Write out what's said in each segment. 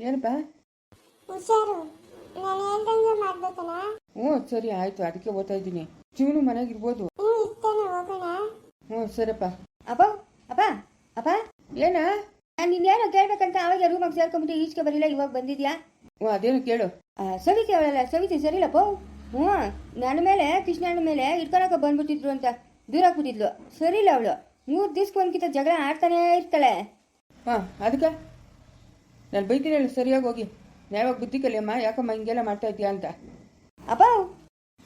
ಏನಪ್ಪ ಹುಷಾರು. ನಾನು ಹೇಳ್ದಂಗೆ ಹ್ಞೂ ಸರಿ ಆಯ್ತು. ಅದಕ್ಕೆ ಓದ್ತಾ ಇದ್ದೀನಿ. ಜೀವನು ಮನೆಗೆ ಇರ್ಬೋದು ಹ್ಞೂ ಇಷ್ಟೇನೆ ಹೋಗೋಣ? ಹ್ಞೂ ಸರಿಪ್ಪ. ಅಪ್ಪ ಅಪ್ಪ ಅಪ್ಪ ಏನ? ನಾನು ನಿನ್ನೇನೋ ಕೇಳ್ಬೇಕಂತ ಅವಾಗ ರೂಮಾಗ ಸೇರ್ಕೊಂಬಿಟ್ಟು ಈಚೆಗೆ ಬರಲಿಲ್ಲ ಇವಾಗ ಬಂದಿದ್ಯಾ? ಹ್ಞೂ ಅದೇನು ಕೇಳು. ಆ, ಸವಿತಿ ಅವಳಲ್ಲ ಸವಿತಿ ಸರಿಲ್ಲಪ್ಪ ಹ್ಞೂ ನನ್ನ ಮೇಲೆ ಕೃಷ್ಣನ ಮೇಲೆ ಇಟ್ಕೊಳಕ ಬಂದ್ಬಿಟ್ಟಿದ್ರು ಅಂತ ದೂರ ಹಾಕ್ಬಿಟ್ಟಿದ್ಲು ಸರಿಲ್ಲ ಅವಳು. ಮೂರು ದಿವ್ಸಕ್ಕೆ ಒಂದ್ಕಿಂತ ಜಗಳ ಆಡ್ತಾನೇ ಇರ್ತಾಳೆ. ಹಾಂ ಅದಕ್ಕೆ? ನಾನು ಬೈತೀನಿ ಹೇಳು ಸರಿಯಾಗಿ ಹೋಗಿ. ಯಾವಾಗ ಬುದ್ಧಿ ಕಲಿಯಮ್ಮ ಯಾಕಮ್ಮ ಹಿಂಗೆಲ್ಲ ಮಾಡ್ತಾ ಇದೀಯಾ ಅಂತ. ಅಪ್ಪ!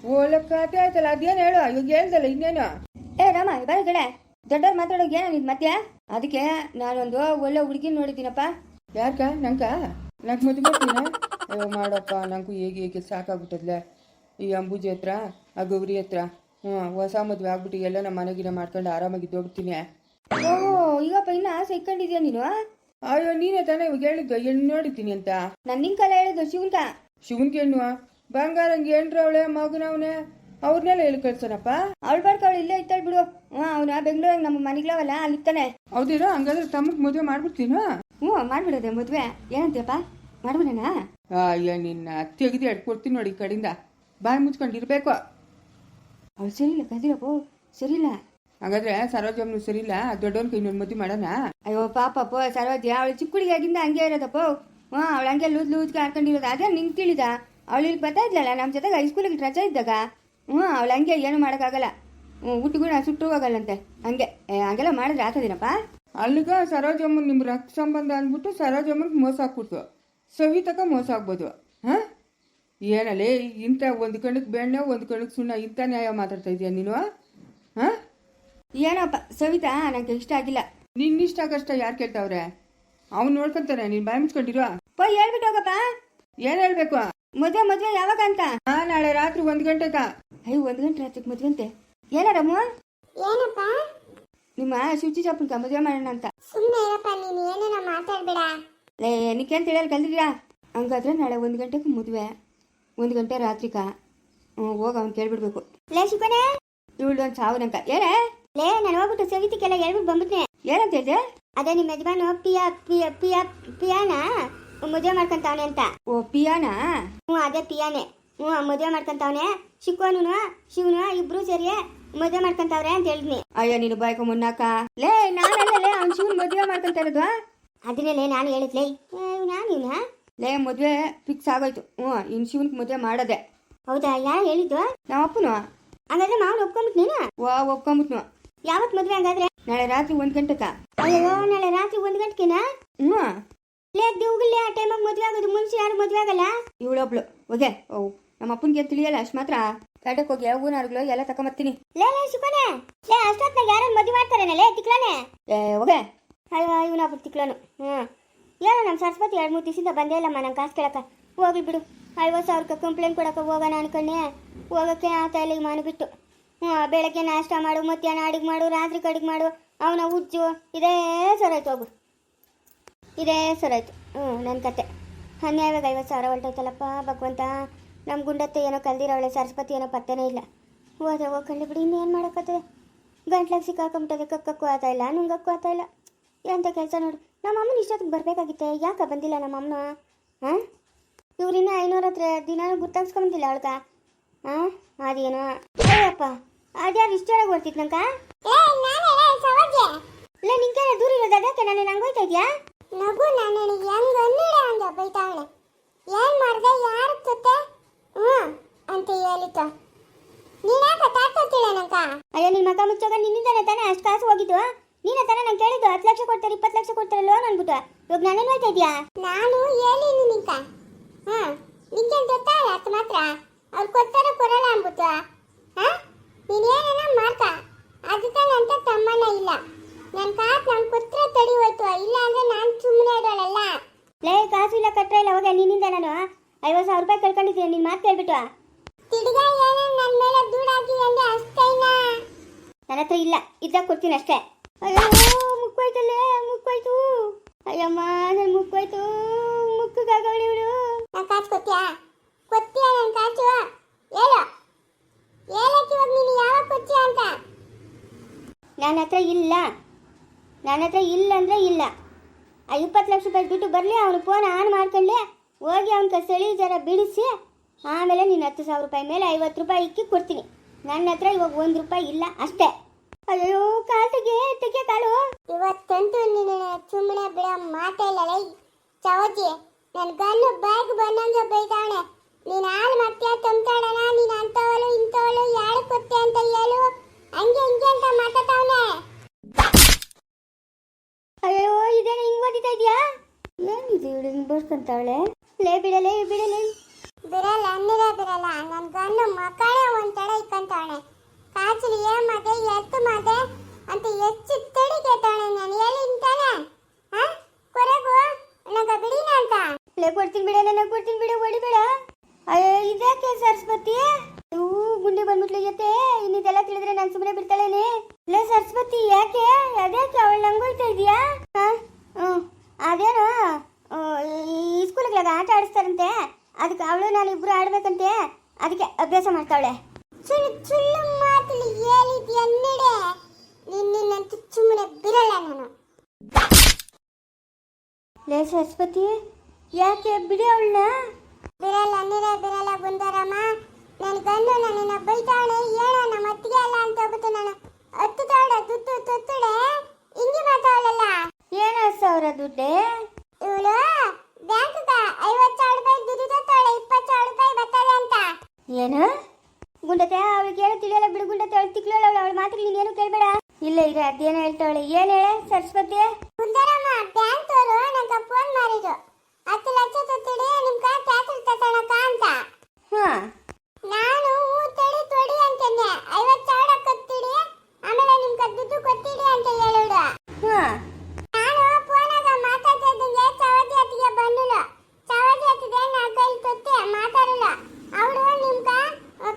ಓಲಕ್ಕ ಕತೆ ಆಯ್ತಲ್ಲ ಅದೇನು ಹೇಳು? ಇವಾಗ ಹೇಳ್ದಲ್ಲ ಇನ್ನೇನು? ಏ ರಾಮ ಬಾಯ್ ಕಡೆ ದೊಡ್ಡವ್ರು ಮಾತಾಡೋಕೆ ಏನ ನಿನ್ ಮತ್ತೆ? ಅದಕ್ಕೆ ನಾನೊಂದು ಒಳ್ಳೆ ಹುಡುಗಿ ನೋಡಿದ್ದೀನಪ್ಪ. ಯಾರಕ್ಕ ನಂಕ? ನಂಗೆ ಮದುವೆ ಮಾಡ್ತೀನ? ಅಯ್ಯೋ ಮಾಡಪ್ಪ ನಂಗೂ ಹೇಗೆ ಹೇಗೆ ಸಾಕಾಗ್ಬಿಟ್ಟದ್ಲೆ. ಈ ಅಂಬೂಜಿ ಹತ್ರ ಆ ಗೌರಿ ಹತ್ರ ಹ್ಞೂ ಹೊಸ ಮದುವೆ ಆಗ್ಬಿಟ್ಟು ಎಲ್ಲ ನಮ್ಮ ಮನೆಗಿನ ಮಾಡ್ಕೊಂಡು ಆರಾಮಾಗಿ ದೊಡ್ತೀನಿ ಓ ಈಗಪ್ಪ ಇನ್ನ ಆಸೆ ಇಟ್ಕೊಂಡಿದ್ಯಾ ನೀನು? ಅಯ್ಯೋ ನೀನೇ ತಾನೇ ಇವಾಗ ಹೇಳಿದ್ದು ಹೆಣ್ಣು ನೋಡಿದ್ದೀನಿ ಅಂತ. ನಾನು ನಿನ್ ಕಾಲ ಹೇಳಿದ್ದು ಶಿವನ್ಕ? ಶಿವನ್ಗೆ ಹೆಣ್ಣು ಬಂಗಾರಂಗೆ ಮಗನ ಮಗನವನೇ ಅವ್ರನ್ನೆಲ್ಲ ಹೇಳಿ ಕಳ್ಸೋಣಪ್ಪ? ಅವಳು ಬರ್ಕ ಅವಳು ಇಲ್ಲೇ ಇತ್ತಾಳ್ ಬಿಡು. ಹ್ಞೂ ಅವನ ಬೆಂಗಳೂರಾಗ ನಮ್ಮ ಅಲ್ಲಿ ಅಲ್ಲಿತ್ತಾನೆ ಹೌದಿರೋ? ಹಂಗಾದ್ರೆ ತಮಗೆ ಮದುವೆ ಮಾಡ್ಬಿಡ್ತೀನೋ? ಹ್ಞೂ ಮಾಡ್ಬಿಡೋದೆ ಮದುವೆ. ಏನಂತೀಯಪ್ಪ? ಮಾಡ್ಬಿಡೋಣ ಅಯ್ಯ ನಿನ್ನ ತೆಗೆದು ಎಡ್ಕೊಡ್ತೀನಿ ನೋಡಿ ಈ ಕಡೆಯಿಂದ. ಬಾಯಿ ಮುಚ್ಕೊಂಡಿರ್ಬೇಕು. ಅವಳು ಸರಿಯಿಲ್ಲ ಕದಿರಪ್ಪ. ಸರಿಯಿಲ್ಲ ಹಾಗಾದ್ರೆ ಸರೋಜಮ್ಮನು ಸರಿಯಿಲ್ಲ ಇಲ್ಲ ದೊಡ್ಡವನ್ಗೆ ಇನ್ನೊಂದು ಮದುವೆ ಮಾಡೋಣ? ಅಯ್ಯೋ ಪಾಪಪ್ಪ ಸರೋಜಿ ಅವಳು ಚಿಕ್ಕ ಹುಡುಗಿಯಾಗಿಂದ ಹಂಗೆ ಇರೋದಪ್ಪ. ಹ್ಞೂ ಅವಳು ಹಂಗೆ ಲೂಸ್ ಲೂಸ್ಗೆ ಹಾಕೊಂಡಿರೋದು ಅದೇ ನಿಂಗೆ ತಿಳಿದ? ಅವಳು ಇಲ್ಲಿ ಬರ್ತಾ ಇದ್ಲಲ್ಲ ನಮ್ಮ ಜೊತೆಗೆ ಹೈಸ್ಕೂಲಿಗೆ ರಜೆ ಇದ್ದಾಗ? ಹ್ಞೂ ಅವಳು ಹಂಗೆ ಏನು ಮಾಡೋಕ್ಕಾಗಲ್ಲ. ಹ್ಞೂ ನಾ ಸುಟ್ಟು ಹೋಗಲ್ಲಂತೆ ಹಂಗೆ. ಹಂಗೆಲ್ಲ ಮಾಡಿದ್ರೆ ಆತದಿನಪ್ಪ? ಅಲ್ಲಿಗ ಸರೋಜಮ್ಮನ ನಿಮ್ಮ ರಕ್ತ ಸಂಬಂಧ ಅಂದ್ಬಿಟ್ಟು ಸರೋಜಮ್ಮನಿಗೆ ಮೋಸ ಹಾಕ್ಬಿಡ್ತು. ಸವಿತಕ ಮೋಸ ಆಗ್ಬೋದು ಹಾಂ? ಏನಲ್ಲೇ ಇಂಥ ಒಂದು ಕಣಕ್ಕೆ ಬೆಣ್ಣೆ ಒಂದು ಕಣಕ್ಕೆ ಸುಣ್ಣ ಇಂಥ ನ್ಯಾಯ ಮಾತಾಡ್ತಾ ಇದೀಯ ನೀನು? ಹಾಂ? ಏನಪ್ಪ ಸವಿತಾ ನನಗೆ ಇಷ್ಟ ಆಗಿಲ್ಲ. ನಿನ್ನಿಷ್ಟ ಕಷ್ಟ ಯಾರು ಕೇಳ್ತಾವ್ರೆ? ಅವ್ನು ನೋಡ್ಕೊಂತಾನೆ ನೀನು ಬಾಯಿ ಮುಚ್ಕೊಂಡಿರೋ? ಹೇಳ್ಬಿಟ್ಟು ಹೋಗಪ್ಪ. ಏನು ಹೇಳ್ಬೇಕು? ಮದುವೆ ಮದುವೆ ಯಾವಾಗ ಅಂತ ಹಾ ನಾಳೆ ರಾತ್ರಿ ಒಂದು ಗಂಟೆಗ ಅಯ್ಯೋ ಒಂದು ಗಂಟೆ ರಾತ್ರಿ ಮದುವೆ ಅಂತೆ ಏನಾರಮ್ಮ ಏನಪ್ಪ? ನಿಮ್ಮ ಶುಚಿ ಚಪ್ಪನ್ಕ ಮದುವೆ ಮಾಡೋಣ ಅಂತ. ಸುಮ್ಮನೆ ಇರಪ್ಪ ನೀನು ಏನೇನ ಮಾತಾಡ್ಬೇಡ. ಲೇ ಏನಕ್ಕೆ ಅಂತ ಹೇಳಲ್ ಕಲ್ದಿರಾ ಹಂಗಾದ್ರೆ ನಾಳೆ ಒಂದು ಗಂಟೆಗೆ ಮದುವೆ. ಒಂದು ಗಂಟೆ ರಾತ್ರಿಕ ಹ್ಞೂ ಹೋಗ ಅವ್ನು ಕೇಳ್ಬಿಡ್ಬೇಕು. ಲೇ ಶಿವನೇ. ಇವಳು ಒಂದು ಸಾವಿರ ಅಂಕ ಏನೇ? ಲೇ ನಾನು ಹೋಗ್ಬಿಟ್ಟು ಸವಿತಿಗೆಲ್ಲ ಹೇಳ್ಬಿಟ್ಟು ಬಂದ್ಬಿಟ್ನೆ. ಏನಂತ ಹೇಳಿದೆ? ಅದೇ ನಿಮ್ಮ ಯಜಮಾನು ಪಿಯ ಪಿಯ ಪಿಯ ಪಿಯಾನ? ಮದುವೆ ಮಾಡ್ಕೊಂತಾವನೆ ಅಂತ. ಓ ಪಿಯಾನಾ? ಹ್ಞೂ ಅದೇ ಪಿಯಾನೆ. ಹ್ಞೂ ಮದುವೆ ಮಾಡ್ಕೊಂತಾವನೆ. ಶಿಕೋನು ಶಿವನು ಇಬ್ರು ಸೇರಿ ಮದುವೆ ಮಾಡ್ಕೊಂತಾವ್ರೆ ಅಂತ ಹೇಳಿದ್ನಿ. ಅಯ್ಯೋ ನೀನು ಬಾಯ್ಕೊ ಮುನ್ನಾಕ. ಲೇ ನಾನಲ್ಲೇ ಅವ್ನು ಶಿವನ್ ಮದುವೆ ಮಾಡ್ಕೊಂತ ಇರೋದು ಅದನ್ನೇ ನಾನು ಹೇಳಿದ್ಲೇ ನಾನು ಇವನ? ಲೇ ಮದುವೆ ಫಿಕ್ಸ್ ಆಗೋಯ್ತು. ಹ್ಞೂ ಇನ್ ಶಿವನ್ಗೆ ಮದುವೆ ಮಾಡೋದೆ. ಹೌದಾ ಯಾರು ಹೇಳಿದ್ದು? ನಮ್ಮ ಅಪ್ಪನು ಹಂಗಾದ್ರೆ ಮಾವನ ಒಪ್ಕೊಂಬಿಟ್ನೇನ ವಾ ಒಪ್ಕೊಂಬಿಟ್ನು ಯಾವತ್ ಮದ್ವೆ ಹಂಗಾದ್ರೆ? ನಾಳೆ ರಾತ್ರಿ ಒಂದ್ ಗಂಟೆಕ. ಅಯ್ಯೋ ನಾಳೆ ರಾತ್ರಿ ಒಂದ್ ಗಂಟೆಗೆನ ಹ್ಞೂ ಲೇ ದಿವ್ಗಲ್ಲಿ ಆ ಟೈಮಾಗ ಮದ್ವೆ ಆಗೋದು ಮುಂಚೆ ಯಾರು ಮದ್ವೆ ಆಗಲ್ಲ? ಇವಳೊಬ್ಳು. ಹೋಗೆ. ಓ ನಮ್ಮ ಅಪ್ಪನ್ಗೆ ತಿಳಿಯಲ್ಲ ಅಷ್ಟು ಮಾತ್ರ. ಕಾಟಕ್ಕೆ ಹೋಗಿ ಹೂನಾರ್ಗಳು ಎಲ್ಲ ತಕೊಂಬರ್ತೀನಿ ಲೇ ಲೇ ಶಿವನೇ ಲೇ ಅಷ್ಟೊತ್ನಾಗ ಯಾರು ಮದ್ವೆ ಮಾಡ್ತಾರೇನ? ಲೇ ತಿಕ್ಲಾನೆ ಏ ಹೋಗೆ. ಅಯ್ಯೋ ಇವನ ತಿಕ್ಲನು ಹ್ಮ್. ಏನೋ ನಮ್ಮ ಸರಸ್ವತಿ ಎರಡು ಮೂರು ದಿವಸದಿಂದ ಬಂದೇ ಇಲ್ಲಮ್ಮ ನಂಗೆ ಕಾಸು ಕೇಳಕ. ಹೋಗ್ಲಿ ಬಿಡು. ಐವತ್ತು ಸಾವಿರಕ್ಕೆ ಕಂಪ್ಲೇಂಟ್ ಕೊಡಕ್ಕೆ ಹೋಗೋಣ ಅನ್ಕೊಂಡೆ. ಹೋಗಕ್ಕೆ ಆ ಇಲ್ಲ ಈಗ ಮಾನು ಬಿಟ್ಟು. ಬೆಳಗ್ಗೆ ನಾಷ್ಟ ಮಾಡು, ಮಧ್ಯಾಹ್ನ ಅಡುಗೆ ಮಾಡು, ರಾತ್ರಿ ಕಡಿಗೆ ಮಾಡು. ಅವನ ಉಜ್ಜು ಇದೇ ಸರಾಯ್ತು ಹೋಗು. ಇದೇ ಸರಾಯ್ತು. ಹ್ಞೂ ನನ್ನ ಕತೆ. ಅನ್ಯಾಯವಾಗ ಐವತ್ತು ಸಾವಿರ ಹೊರಟೋಯ್ತಲ್ಲಪ್ಪ, ಭಗವಂತ. ನಮ್ಮ ಗುಂಡತ್ತೆ ಏನೋ ಕಲ್ದಿರೋಳೆ ಸರಸ್ವತಿ ಏನೋ ಪತ್ತೆನೇ ಇಲ್ಲ. ಹೋದ್ರೆ ಹೋಗ್ಕೊಳ್ಳಿ ಬಿಡಿ, ಇನ್ನೇನು ಮಾಡೋಕ್ಕತ್ತದೆ ಗಂಟ್ಲಾಗ ಸಿಕ್ಕಾಕೊಂಬಿಟ್ಟದೆ ಕಕ್ಕಕ್ಕೂ ಆತ ಇಲ್ಲ, ನುಂಗಕ್ಕೂ ಆತ ಇಲ್ಲ. ಎಂಥ ಕೆಲಸ ನೋಡು. ನಮ್ಮ ಅಮ್ಮನ ಇಷ್ಟೊತ್ತಿಗೆ ಬರಬೇಕಾಗಿತ್ತೆ, ಯಾಕೆ ಬಂದಿಲ್ಲ ನಮ್ಮ ಅಮ್ಮನ? ಹಾಂ? ಇವ್ರಿನ್ನ ಐನೂರ ಹತ್ರ ದಿನಾನು ಗುರ್ತಾಗಿಸ್ಕೊಂಬಂದಿಲ್ಲ ಅವಳ್ಗ. ಹಾಂ? ಅದೇನೋ? ಅಯ್ಯಪ್ಪ ಅದ್ಯಾರು ಇಷ್ಟೊಳಗೆ ಬರ್ತಿತ್ತು ನಂಕ ಇಲ್ಲ ನಿಂಗೆ? ದೂರ ಇರೋದು ಅದಕ್ಕೆ ನಾನು ನಂಗೋಯ್ತಾ ಇದೆಯಾ? ನಗು ನಾನು ಹೆಂಗ್ ಅನ್ನಿಡ ಹಂಗ ಬೈತಾವಳೆ ಏನ್ ಮಾಡ್ದೆ ಯಾರ ಜೊತೆ? ಹ್ಞೂ ಅಂತ ಹೇಳಿತ್ತು ನೀನ್ಯಾಕ ತಾಡ್ಕೊತಿಲ್ಲ ನಂಕ ಅಯ್ಯೋ ನಿನ್ ಮಗ ಮುಚ್ಚೋಗ ನಿನ್ನಿಂದಾನೆ ತಾನೇ ಅಷ್ಟು ಕಾಸು ಹೋಗಿದ್ದು? ನೀನೇ ತಾನೇ ನಂಗೆ ಕೇಳಿದ್ದು ಹತ್ತು ಲಕ್ಷ ಕೊಡ್ತಾರೆ ಇಪ್ಪತ್ತು ಲಕ್ಷ ಕೊಡ್ತಾರೆ ಲೋನ್ ಅನ್ಬಿಟ್ಟು. ಇವಾಗ ನಾನೇನು ಹೋಯ್ತಾ ಇದೆಯಾ? ನಾನು ಹೇಳಿನಿ ನಿಂಕ ಹಾಂ ನಿಂಗೆ ಗೊತ್ತಾಗ ಅತ್ ಮಾತ್ರ. ಅವ್ರು ಕೊಡ್ತಾರೋ ಕೊಡಲ್ಲ ಅನ್ಬಿಟ್ಟು. ಹಾಂ? ನೀನೇನೇನ ಮಾಡ್ಕ ಅದಕ್ಕೆ ನಂತ ತಮ್ಮನ ಇಲ್ಲ. ನನ್ನ ಕಾತ್ ನಾನು ಪುತ್ರ ತಡಿ ಹೋಯ್ತು. ಇಲ್ಲ ಅಂದ್ರೆ ನಾನು ಸುಮ್ಮನೆ ಇಡೋಳಲ್ಲ ಲೇ ಕಾಸು ಇಲ್ಲ ಕಟ್ಟರೆ ಇಲ್ಲ ಹೋಗಿ ನಿನ್ನಿಂದ ನಾನು. ಐವತ್ತು ಸಾವಿರ ರೂಪಾಯಿ ಕಳ್ಕೊಂಡಿದ್ದೀನಿ ನಿನ್ನ ಮಾತು ಕೇಳ್ಬಿಟ್ಟು. ತಿಡ್ಗ ಏನೋ ನನ್ನ ಮೇಲೆ ದೂಡಾಕಿದೆ ಅಂದ್ರೆ ಅಷ್ಟೇನಾ ನನ್ನ ಹತ್ರ ಇಲ್ಲ. ಇದ್ದಾಗ ಕೊಡ್ತೀನಿ ಅಷ್ಟೇ. ಅಯ್ಯೋ ಮುಕ್ಕೋಯ್ತಲ್ಲೇ ಮುಕ್ಕೋಯ್ತು. ಅಯ್ಯಮ್ಮ ನನ್ನ ಮುಕ್ಕೋಯ್ತು. ಮುಕ್ಕಗಾಗವಳಿ ಇವಳು ನಾನು ಕಾಸು ಕೊತ್ತೀಯಾ ಕೊತ್ತೀಯಾ ನನ್ನ ಕಾಸು ಹೇಳು. ಹೇಳಕ್ಕೆ ಇವಾಗ ನೀನು ಯಾವಾಗ ಕೊಚ್ಚಿ ಅಂತ? ನನ್ನ ಹತ್ರ ಇಲ್ಲ. ನನ್ನ ಹತ್ರ ಇಲ್ಲ ಅಂದರೆ ಇಲ್ಲ. ಆ ಇಪ್ಪತ್ತು ಲಕ್ಷ ರೂಪಾಯಿ ದುಡ್ಡು ಬರಲಿ ಅವನು ಫೋನ್ ಆನ್ ಮಾಡ್ಕೊಂಡೆ ಹೋಗಿ ಅವನ ಕಸಳಿ ಜರ ಬಿಡಿಸಿ ಆಮೇಲೆ ನೀನು ಹತ್ತು ಸಾವಿರ ರೂಪಾಯಿ ಮೇಲೆ ಐವತ್ತು ರೂಪಾಯಿ ಇಕ್ಕಿ ಕೊಡ್ತೀನಿ. ನನ್ನ ಹತ್ರ ಇವಾಗ ಒಂದು ರೂಪಾಯಿ ಇಲ್ಲ ಅಷ್ಟೇ. ಅಯ್ಯೋ ಕಾಸಿಗೆ ತೆಗೆ ಕಾಲು. ಇವತ್ತಂತೂ ನೀನು ಸುಮ್ಮನೆ ಬಿಡೋ ಮಾತೇ ಇಲ್ಲ ಲೈ. ಚವತಿ ನನ್ನ ಗನ್ನು ಬ್ಯಾಗ್ ಬಂದಂಗೆ ಬೈತಾವಣೆ ನೀನು ಹಾಲು ಮತ್ತೆ ತುಂಬ್ತಾಡಣ ನೀನು? ಹಂಗೆ ಹಿಂಗೆ ಅಂತ ಮಾತಾಡ್ತಾವನೆ. ಅಯ್ಯೋ ಇದೇನು ಹಿಂಗ್ ಓದಿತಾ ಇದೆಯಾ? ಏನಿದೆ ಇವಳು ಹಿಂಗ್ ಬರ್ಸ್ಕೊಂತಾವಳೆ ಲೇ ಬಿಡಲೇ ಬಿಡಲೇ. ಬಿಡಲ್ಲ ಅನ್ನಿರ ಬಿಡಲ್ಲ. ನನ್ನ ಗಂಡು ಮಕ್ಕಳೇ ಒಂಥರ ಇಕ್ಕಂತಾವಣೆ ಕಾಚಲಿ ಏನ್ ಮಾತೆ ಎತ್ತು ಮಾತೆ ಅಂತ ಹೆಚ್ಚು ತಡಿ ಕೇಳ್ತಾವಣೆ ನಾನು. ಎಲ್ಲಿ ಇಂತಾನೆ ಕೊರಗು? ನಂಗ ಬಿಡಿನ ಅಂತ. ಲೇ ಕೊಡ್ತೀನಿ ಬಿಡ ನನ್ನ ಕೊಡ್ತೀನಿ ಬಿಡ ಹೊಡಿಬೇಡ. ಅಯ್ಯೋ ಇದ್ಯಾಕೆ ಸರಸ್ವತಿ ಇವು ಗುಂಡಿ ಬಂದ್ಬಿಟ್ಲು ಜೊತೆ ಇನ್ನಿದೆಲ್ಲ ತಿಳಿದ್ರೆ ನಾನು ಸುಮ್ಮನೆ ಬಿಡ್ತಾಳೇನೆ. ಲೇ ಸರಸ್ವತಿ ಯಾಕೆ? ಅದ್ಯಾಕೆ ಅವಳು ನಂಗೊಳ್ತಾ ಇದೀಯಾ? ಹ್ಞೂ ಅದೇನೋ ಈ ಸ್ಕೂಲ್ಗಳಾಗ ಆಟ ಆಡಿಸ್ತಾರಂತೆ. ಅದಕ್ಕೆ ಅವಳು ನಾನು ಇಬ್ರು ಆಡ್ಬೇಕಂತೆ. ಅದಕ್ಕೆ ಅಭ್ಯಾಸ ಮಾಡ್ತಾವಳೆ. ಸುಳ್ಳು ಸುಳ್ಳು ಮಾತಲ್ಲಿ ಹೇಳಿದ್ಯ ನಡೆ ನಿನ್ನಂತೂ ಸುಮ್ಮನೆ ಬಿರಲ್ಲ ನಾನು. ಲೇ ಸರಸ್ವತಿ ಯಾಕೆ ಬಿಡಿ ಅವಳನ್ನ ಬಿರಲ್ಲ ನೀರ ಬಿರಲ್ಲ ಬಂದಾರಮ್ಮ ನನ್ನ ಗಂಡು ನನ್ನನ್ನ ಬೈತಾವಣೆ ಏನೋ ನಮ್ಮ ಅತ್ತಿಗೆ ಅಲ್ಲ ಅಂತ ಹೋಗ್ಬಿಟ್ಟು ನಾನು ಹತ್ತು ತಾವಡೆ ತುತ್ತು ತುತ್ತುಡೆ ಹಿಂಗೆ ಮಾತಾವಳಲ್ಲ ಏನೋ ಸಾವಿರ ದುಡ್ಡೆ ಇವಳು ಬ್ಯಾಂಕ್ಗ ಐವತ್ತು ಸಾವಿರ ರೂಪಾಯಿ ದುಡ್ಡು ತತ್ತಾಳೆ ಇಪ್ಪತ್ತು ಸಾವಿರ ರೂಪಾಯಿ ಬರ್ತದೆ ಅಂತ ಏನು ಗುಂಡತೆ ಅವಳಿಗೆ ಏನೋ ತಿಳಿಯಲ್ಲ ಬಿಡು ಗುಂಡತೆ ಅವಳು ತಿಕ್ಲೋಳ ಅವಳ ಮಾತ್ರ ನೀನೇನು ಕೇಳಬೇಡ. ಇಲ್ಲ ಈಗ ಅದೇನು ಹೇಳ್ತಾಳೆ? ಏನ್ ಹೇಳ ಸರಸ್ವತಿ? ಸುಂದರಮ್ಮ ಬ್ಯಾಂಕ್ ಅವರು ನಂಗೆ ಫೋನ್ ಮಾಡಿದ್ರು. ಹತ್ತು ಲಕ್ಷ ತೊತ್ತಿಡಿ ನಿಮ್ ಕಾ ಟ್ಯಾಕ್ಟರ್ ತಗೊಳಕ ಅಂತ. ಹಾ. ನಾನು ತಡಿ ತೊಡಿ ಅಂತಂದೆ ಐವತ್ತು ಸಾವಿರ ಕೊತ್ತಿಡಿ ಆಮೇಲೆ ನಿಮ್ ದುಡ್ಡು ಕೊತ್ತಿಡಿ ಅಂತ ಹೇಳೋಡು ಹಾ ನಾನು ಫೋನಾಗ ಮಾತಾಡ್ತಾ ಇದ್ದಂಗೆ ಚವತಿ ಹತ್ತಿಗೆ ಬಂದಿಲ್ಲ ಚವತಿ ಹತ್ತಿದೆ ನಾ ಕೈ ತೊತ್ತೆ ಮಾತಾಡಲ್ಲ ಅವಳು ನಿಮ್ಗ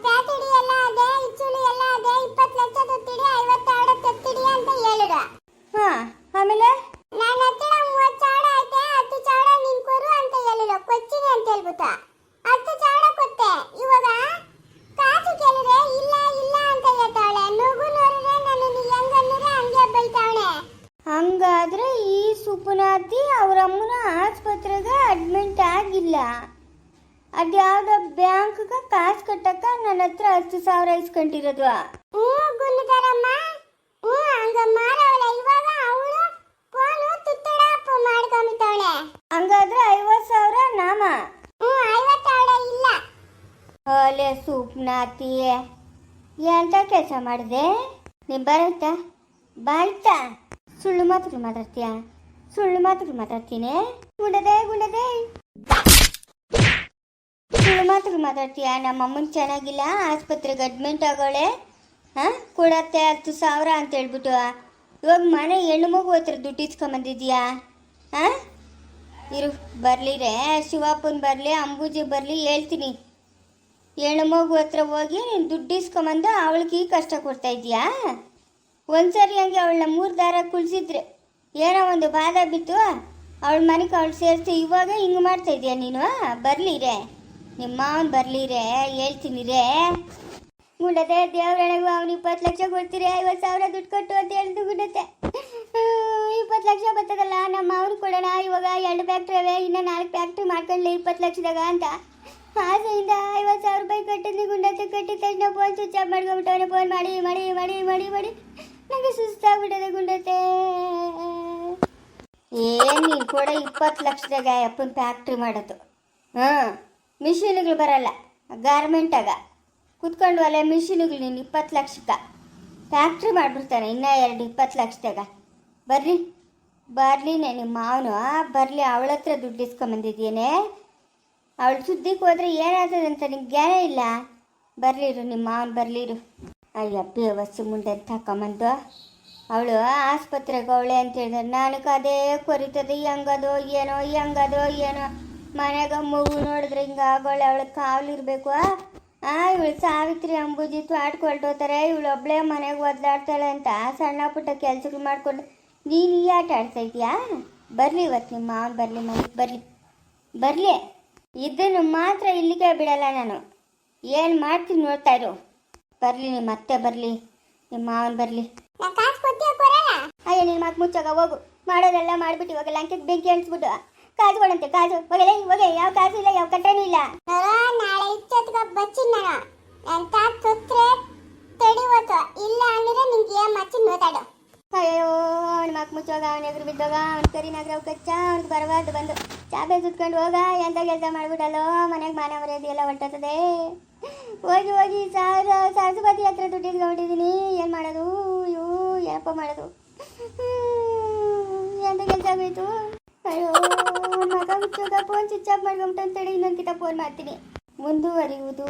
ಪ್ಯಾಟಿಡಿ ಎಲ್ಲ ಅದೇ ಇಚ್ಚುಳಿ ಎಲ್ಲ ಅದೇ ಇಪ್ಪತ್ತು ಲಕ್ಷ ತೊತ್ತಿಡಿ ಐವತ್ತು ಸಾವಿರ ತೊತ್ತಿಡಿ ಅಂತ ಹೇಳಿದ್ರು ಹಾ ಆಮೇಲೆ ನನ್ನ ಹತ್ರ ಮೂವತ್ತು ಸಾವಿರ ಐತೆ ಹತ್ತು ಸಾವಿರ ನೀನ್ ಕೊಡು ಅಂತ ಹೇಳಿಲ್ಲ ಹೇಳ್ಬಿಟ್ಟ ಹತ್ತು ಸಾವಿರ ಕೊಟ್ಟೆ. ಇವಾಗ ಕಾಸು ಕೇಳಿದ್ರೆ ಇಲ್ಲ ಇಲ್ಲ ಅಂತ ಹೇಳ್ತಾವಳೆ. ನುಗು ನೋಡಿದ್ರೆ ನನ್ನ ಹೆಂಗ ಅಂದ್ರೆ ಹಂಗೆ ಬೈತಾಳೆ ಹಂಗಾದ್ರೆ ಈ ಸುಪುನಾತಿ ಅವ್ರ ಅಮ್ಮನ ಆಸ್ಪತ್ರೆಗೆ ಅಡ್ಮಿಟ್ ಆಗಿಲ್ಲ. ಅದ್ಯಾವ್ದೋ ಬ್ಯಾಂಕ್ಗೆ ಕಾಸು ಕಟ್ಟಕ್ಕ ನನ್ನ ಹತ್ರ ಹತ್ತು ಸಾವಿರ ಇಸ್ಕೊಂಡಿರೋದು. ಹ್ಞೂ ಗುಂಡುದಾರಮ್ಮ. ಹ್ಞೂ ಹಂಗ ಮಾಡವಳೆ. ಇವಾಗ ಅವಳು ಫೋನು ತುತ್ತಡಪ್ಪ ಮಾಡ್ಕೊಂಬಿಟ್ಟವಳೆ ಹಂಗಾದ್ರೆ ಐವತ್ತು ಸಾವಿರ ನಾಮ ಹ್ಞೂ ಐವತ್ತು ಸಾವಿರ ಇಲ್ಲ ಓಲೆ ಸೂಪ್ನಾತಿ ಎಂತ ಕೆಲಸ ಮಾಡಿದೆ? ನೀನು ಬರುತ್ತಾ? ಬಾಯ್ತಾ ಸುಳ್ಳು ಮಾತ್ರ ಮಾತಾಡ್ತೀಯ? ಸುಳ್ಳು ಮಾತ್ರ ಮಾತಾಡ್ತೀನಿ. ಗುಂಡದೆ ಗುಂಡದೆ ಸುಳ್ಳು ಮಾತ್ರ ಮಾತಾಡ್ತೀಯ? ನಮ್ಮ ಅಮ್ಮನ ಚೆನ್ನಾಗಿಲ್ಲ, ಆಸ್ಪತ್ರೆಗೆ ಅಡ್ಮಿಟ್ ಆಗೋಳೆ. ಹಾ? ಕೊಡತ್ತೆ ಹತ್ತು ಸಾವಿರ ಅಂತ ಹೇಳ್ಬಿಟ್ಟು. ಇವಾಗ ಮನೆ ಹೆಣ್ಣು ಮಗು ಹತ್ರ ದುಡ್ಡು ಇಸ್ಕೊಂಬಂದಿದ್ಯಾ? ಹಾ? ಇರು ಬರ್ಲಿರೆ ಶಿವಪ್ಪನ ಬರಲಿ, ಅಂಬೂಜಿ ಬರಲಿ, ಹೇಳ್ತೀನಿ. ಹೆಣ್ಣು ಮಗು ಹತ್ರ ಹೋಗಿ ನೀನು ದುಡ್ಡು ಇಸ್ಕೊಂಬಂದು ಅವಳಿಗೆ ಈ ಕಷ್ಟ ಕೊಡ್ತಾ ಇದೀಯಾ ಒಂದ್ಸರಿ ಹಂಗೆ ಅವಳನ್ನ ಮೂರು ದಾರ ಕುಳ್ಸಿದ್ರೆ ಏನೋ ಒಂದು ಬಾಧ ಬಿತ್ತು ಅವಳ ಮನೆಗೆ ಅವಳು ಸೇರಿಸಿ ಇವಾಗ ಹಿಂಗೆ ಮಾಡ್ತಾ ಇದೀಯ ನೀನು? ಬರ್ಲಿರೆ. ನಿಮ್ಮ ಅವನು ಬರ್ಲಿರೆ ಹೇಳ್ತೀನಿ ರೇ ಗುಂಡತೆ ದೇವ್ರಣೆಗೂ ಅವ್ನು ಇಪ್ಪತ್ತು ಲಕ್ಷ ಕೊಡ್ತೀರಿ, ಐವತ್ತು ಸಾವಿರ ದುಡ್ಡು ಕೊಟ್ಟು ಅಂತ ಹೇಳಿದ್ದು ಗುಂಡತೆ ಇಪ್ಪತ್ತು ಲಕ್ಷ ಬರ್ತದಲ್ಲ, ನಮ್ಮ ಅವ್ರಿಗೆ ಕೊಡೋಣ, ಇವಾಗ ಎರಡು ಫ್ಯಾಕ್ಟ್ರಿ ಅವೆ, ಇನ್ನು ನಾಲ್ಕು ಫ್ಯಾಕ್ಟ್ರಿ ಮಾಡ್ಕೊಳ್ಳಿ ಇಪ್ಪತ್ತು ಲಕ್ಷದಾಗ ಅಂತ. ಆಸೆಯಿಂದ ಐವತ್ತು ಸಾವಿರ ರೂಪಾಯಿ ಕಟ್ಟಿದ್ನಿ ಗುಂಡತೆ ಕಟ್ಟಿದ ತಕ್ಷಣ ಫೋನ್ ಸ್ವಿಚ್ ಆಫ್ ಮಾಡ್ಕೊಂಬಿಟ್ಟವನೆ ಫೋನ್ ಮಾಡಿ ಮಾಡಿ ಮಾಡಿ ಮಾಡಿ ಮಾಡಿ. ನನಗೆ ಸುಸ್ತಾಗ್ಬಿಟ್ಟದೆ ಗುಂಡತೆ ಏನು ನೀನು ಕೂಡ ಇಪ್ಪತ್ತು ಲಕ್ಷದಾಗ ಅಪ್ಪನ ಫ್ಯಾಕ್ಟ್ರಿ ಮಾಡೋದು. ಹಾಂ, ಮಿಷಿನ್ಗಳು ಬರಲ್ಲ. ಗಾರ್ಮೆಂಟಾಗ ಕುತ್ಕೊಂಡು ಅಲ್ಲೇ ಮಿಷಿನ್ಗಳು ನೀನು ಇಪ್ಪತ್ತು ಲಕ್ಷಕ್ಕೆ. ಫ್ಯಾಕ್ಟ್ರಿ ಮಾಡಿಬಿಡ್ತಾನೆ ಇನ್ನೂ ಎರಡು ಇಪ್ಪತ್ತು ಲಕ್ಷದಾಗ. ಬರ್ರಿ. ಬರಲಿನೇ ನಿಮ್ಮ ಮಾವನು. ಬರಲಿ, ಅವಳ ಹತ್ರ ದುಡ್ಡು ಇಸ್ಕೊಂಬಂದಿದ್ದೇನೆ ಅವಳು ಸುದ್ದಿಗೆ ಹೋದ್ರೆ ಏನಾಗ್ತದೆ ಅಂತ ನಿಂಗೆ ಜ್ಞಾನ ಇಲ್ಲ? ಬರಲಿರು, ನಿಮ್ಮ ಮಾವನ್ ಬರ್ಲಿರು. ಅಯ್ಯಪ್ಪಿ ವಸ್ತು ಮುಂದೆ ತಕೊಂಬಂದು ಅವಳು ಆಸ್ಪತ್ರೆಗೆ ಅವಳೆ ಅಂತ ಹೇಳಿದ್ರೆ ನನಗೆ ಅದೇ ಕೊರಿತದೆ, ಹೆಂಗದೋ ಏನೋ ಹೆಂಗದೋ ಏನೋ. ಮನೆಗೆ ಮಗು ನೋಡಿದ್ರೆ ಹಿಂಗೆ ಆಗೋಳೆ, ಅವಳು ಕಾವಲಿರ್ಬೇಕು, ಆ? ಇವಳು ಸಾವಿತ್ರಿ ಅಂಬುಜಿ ಆಡ್ಕೊಳ್ತೋತಾರೆ ಇವಳು ಒಬ್ಳೆ ಮನೆಗೆ ಒದ್ದಾಡ್ತಾಳೆ ಅಂತ ಸಣ್ಣ ಪುಟ್ಟ ಕೆಲ್ಸಗಳು ಮಾಡ್ಕೊಂಡು ನೀನು ಈ ಆಟ ಆಡ್ತಾ ಇದೀಯಾ? ಬರಲಿ ಇವತ್ತು, ನಿಮ್ಮ ಮಾವನ್ ಬರಲಿ ಮನೆಗೆ ಬರಲಿ. ಬರಲಿ. ಇದನ್ನು ಮಾತ್ರ ಇಲ್ಲಿಗೆ ಬಿಡಲ್ಲ ನಾನು. ಏನು ಮಾಡ್ತೀನಿ ನೋಡ್ತಾ ಇರು. ಬರಲಿ ನಿಮ್ಮ ಅತ್ತೆ ಬರಲಿ. ನಿಮ್ಮ ಮಾವನ್ ಬರಲಿ. ಅಯ್ಯ ನಿನ್ನ ಮಾತು ಮುಚ್ಚಾಗ ಹೋಗು. ಮಾಡೋದೆಲ್ಲ ಮಾಡ್ಬಿಟ್ಟು ಇವಾಗ ಅಂಕಿ ಬೆಂಕಿ ಅನ್ಸ್ಬಿಟ್ಟು ಕಾಜು ಕೊಡಂತೆ ಕಾಜು ಹೋಗಲೇ ಹೋಗೆ. ಯಾವ ಕಾಜು ಇಲ್ಲ ಯಾವ ಕಟ್ಟೆನೂ ಇಲ್ಲ. ನಾಳೆ ಇಷ್ಟೊತ್ತಿಗೆ ಬಚ್ಚಿ ನಾನು. ಎಂತ ತುತ್ರೆ ತಡಿವತ್ತು ಇಲ್ಲ ಅಂದ್ರೆ ನಿಂಗೆ ಏನು ಮಾಡ್ತೀನಿ ನೋತಾಡು ಅಯ್ಯೋ ಅವನ ಮಕ್ ಮುಚ್ಚೋಗ, ಅವನ ಎದುರು ಬಿದ್ದೋಗ, ಅವನ ಕರಿ ನಗರ ಕಚ್ಚ ಅವ್ನಿಗೆ ಬರಬಾರ್ದು ಬಂದು. ಚಾಪೆ ಸುತ್ಕೊಂಡು ಹೋಗ, ಎಂತ ಕೆಲಸ ಮಾಡ್ಬಿಟ್ಟಲ್ಲೋ, ಮನೆಗೆ ಮಾನ ಮರ್ಯಾದೆ ಎಲ್ಲ ಹೊಟ್ಟತದೆ ಹೋಗಿ ಹೋಗಿ, ಸಾರ ಸರಸ್ವತಿ ಹತ್ರ ದುಡ್ಡು ಇಟ್ಕೊಂಡಿದ್ದೀನಿ ಏನು ಮಾಡೋದು? ಅಯ್ಯೋ, ಏನಪ್ಪ ಮಾಡೋದು? ಎಂತ ಕೆಲಸ ಆಗೋಯ್ತು? ಅಯ್ಯೋ, ಮಗ ಮುಚ್ಚೋಗ ಫೋನ್ ಸ್ವಿಚ್ ಆಫ್ ಮಾಡ್ಕೊಂಬಿಟ್ಟು ಅಂತೇಳಿ ಇನ್ನೊಂದು ಫೋನ್ ಮಾಡ್ತೀನಿ. ಮುಂದುವರಿಯುವುದು